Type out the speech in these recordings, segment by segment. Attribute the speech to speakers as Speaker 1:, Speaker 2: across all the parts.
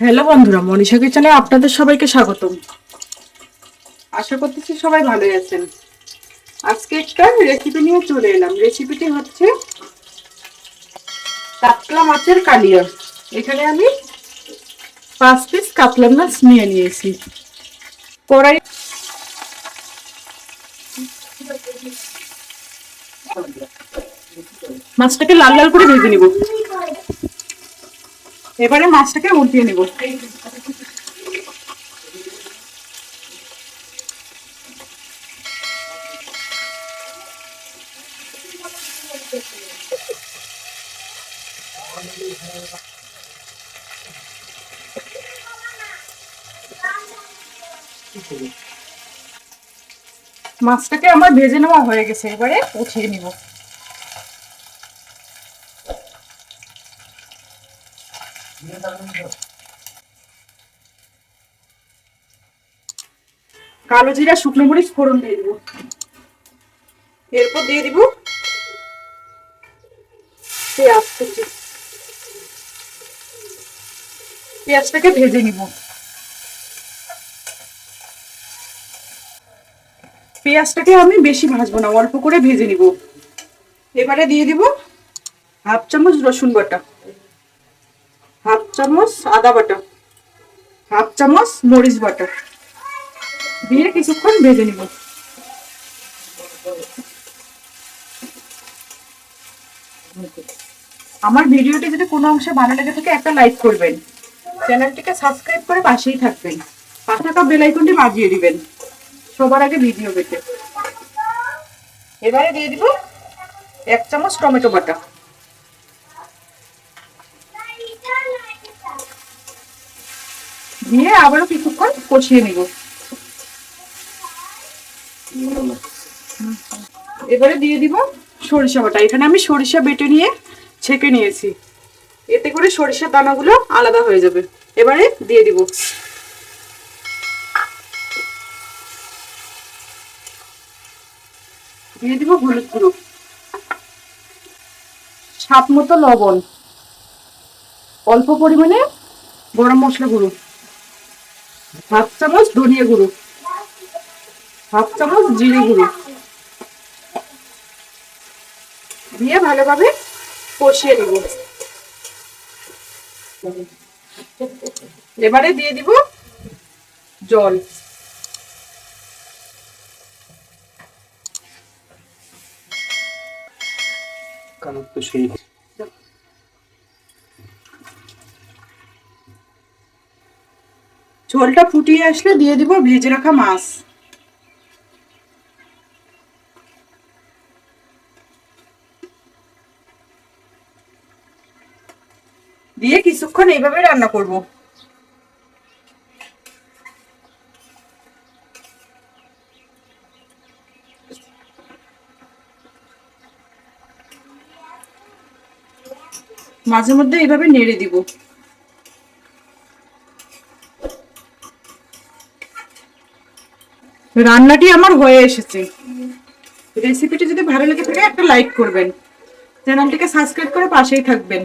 Speaker 1: Hello বন্ধুরা, মনীষা কিচেনে আপনাদের সবাইকে স্বাগতম। আশা করতেছি সবাই ভালোই আছেন। আজকে একটা রেসিপি নিয়ে চলে এলাম। রেসিপিটি হচ্ছে কাতলা মাছের কালিয়া। এখানে আমি পাঁচ পিস কাতলা মাছ নিয়ে নিয়েছি। কড়াই মাছটাকে লাল লাল করে ভেজে নিব। এবারে মাছটাকে উল্টিয়ে নিব। মাছটাকে আমার ভেজে নেওয়া হয়ে গেছে এবারে উঠিয়ে নিব। কালো জিরা, শুকনো মরিচ, ফোড়ন দিয়ে দিব। এরপর দিয়ে দিব পেঁয়াজটাকে ভেজে নিব। পেঁয়াজটাকে আমি বেশি ভাজবো না, অল্প করে ভেজে নিব। এবারে দিয়ে দিব হাফ চামচ রসুন বাটা। চামচ, আদা বাটা। হাফ চামচ, মরিচ বাটা। দিয়ে কিছুক্ষণ ভেজে নিব। আমার ভিডিওটি যদি কোনো অংশে ভালো লেগে থাকে, একটা লাইক করবেন। চ্যানেলটিকে সাবস্ক্রাইব করে পাশেই থাকবেন। পাশে থাকা বেল আইকনটি বাজিয়ে দিবেন। সবার আগে ভিডিও পেতে এবারে দিয়ে দিব এক চামচ টমেটো বাটা। দিয়ে আবারও কিছুক্ষণ কষিয়ে নিব। এবারে দিয়ে দিব সরিষা বাটা। এখানে আমি সরিষা বেটে নিয়ে ছেঁকে নিয়েছি। এতে করে সরিষার দানাগুলো আলাদা হয়ে যাবে। এবারে দিয়ে দিব। দিয়ে দিব হলুদ গুঁড়ো। স্বাদ মতো লবণ। অল্প পরিমাণে গরম মশলা গুঁড়ো। হাফ চামচ ধনিয়া গুঁড়ো। হাফ চামচ জিরে গুঁড়ো। দিয়ে ভালোভাবে কষিয়ে নেব। এবারে দিয়ে দিব জল।
Speaker 2: কারণ তো সেই
Speaker 1: ঝোলটা ফুটিয়ে আসলে দিয়ে দিব ভেজে রাখা মাছ। দিয়ে কিছুক্ষণ এইভাবে রান্না করব। মাঝে মধ্যে এইভাবে নেড়ে দিব। রান্নাটি আমার হয়ে এসেছে। রেসিপিটি যদি ভালো লেগে থাকে, একটা লাইক করবেন। চ্যানেলটিকে সাবস্ক্রাইব করে পাশেই থাকবেন।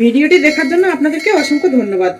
Speaker 1: ভিডিওটি দেখার জন্য আপনাদেরকে অসংখ্য ধন্যবাদ।